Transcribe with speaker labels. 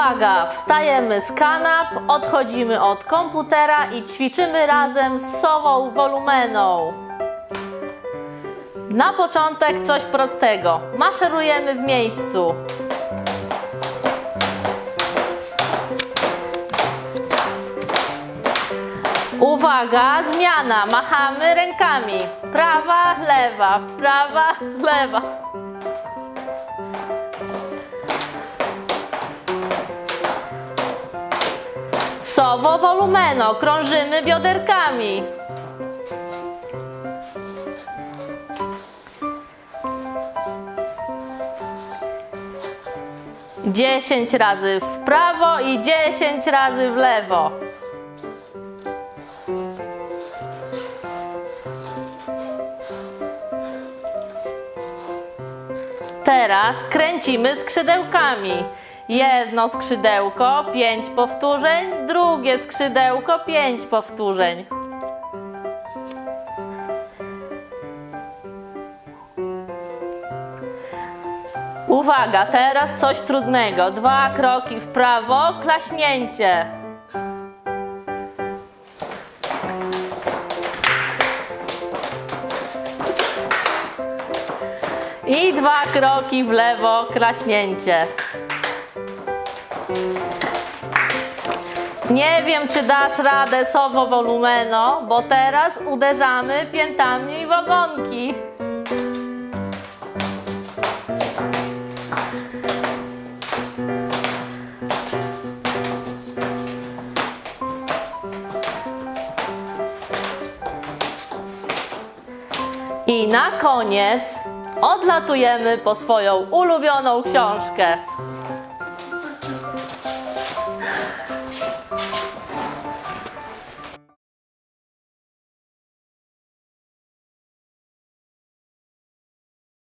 Speaker 1: Uwaga, wstajemy z kanap, odchodzimy od komputera i ćwiczymy razem z Sową Wolumeną. Na początek coś prostego. Maszerujemy w miejscu. Uwaga, zmiana. Machamy rękami. Prawa, lewa, prawa, lewa. Sowo wolumeno, krążymy bioderkami. Dziesięć razy w prawo i dziesięć razy w lewo. Teraz kręcimy skrzydełkami. Jedno skrzydełko, pięć powtórzeń, drugie skrzydełko, pięć powtórzeń. Uwaga, teraz coś trudnego. Dwa kroki w prawo, klaśnięcie. I dwa kroki w lewo, klaśnięcie. Nie wiem, czy dasz radę sowo wolumeno, bo teraz uderzamy piętami w ogonki. I na koniec odlatujemy po swoją ulubioną książkę.